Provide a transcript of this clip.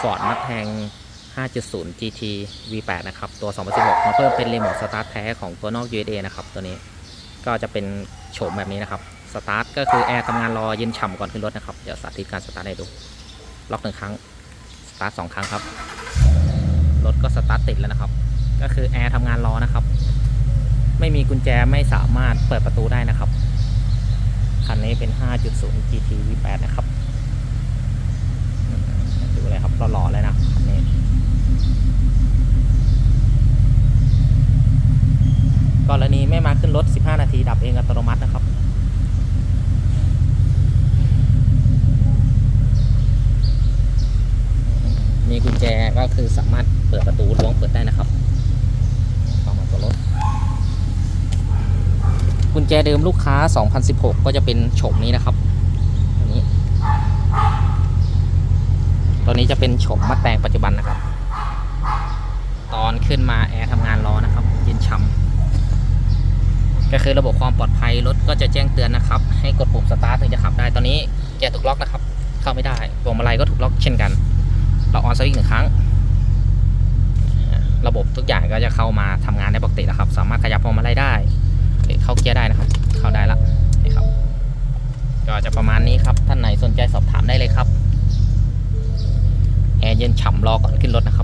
Ford m u s t a n g 5.0 GT V8 นะครับ ตัว 2016 มาเพิ่มเป็นรีโมทสตาร์ทแท้ของตัวนอก USA นะครับ ตัวนี้ก็จะเป็นโฉมแบบนี้นะครับ สตาร์ทก็คือแอร์ทำงานรอเย็นฉ่ำก่อนขึ้นรถนะครับ เดี๋ยวสาธิตการสตาร์ทให้ดู ล็อกหนึ่งครั้ง สตาร์ทสองครั้งครับ รถก็สตาร์ทติดแล้วนะครับ ก็คือแอร์ทำงานรอนะครับ ไม่มีกุญแจไม่สามารถเปิดประตูได้นะครับ คันนี้เป็น 5.0 GT V8 นะครับอืมดูเลยครับหล่อๆเลยนะคันนี้ ก รณีไม่มาขึ้นรถ 15 นาที ดับเองอัตโนมัตินะครับมีกุญแจก็คือสามารถเปิดประตูล้วงเปิดได้นะครับเข้ามาตัวรถ กุญแจเดิมลูกค้า 2016 ก็จะเป็นโฉมนี้นะครับอันนี้ ตัวนี้จะเป็นโฉมมัดแปลงปัจจุบันนะครับ ตอนขึ้นมาแอร์ทำงานรอนะครับ เย็นฉ่ำ ก็คือระบบความปลอดภัยรถก็จะแจ้งเตือนนะครับ ให้กดปุ่มสตาร์ทถึงจะขับได้ตอนนี้แกถูกล็อกนะครับ เข้าไม่ได้พวงมาลัยก็ถูกล็อกเช่นกัน เราออนสวิตช์หนึ่งครั้ง ระบบทุกอย่างก็จะเข้ามาทำงานได้ปกติแล้วครับ สามารถขยับพวงมาลัยได้เข้าเกียร์ได้นะครับ เข้าได้ละนี่ครับ ก็จะประมาณนี้ครับท่านไหนสนใจสอบถามได้เลยครับแอร์เย็นฉ่ำรอก่อนขึ้นรถนะครับ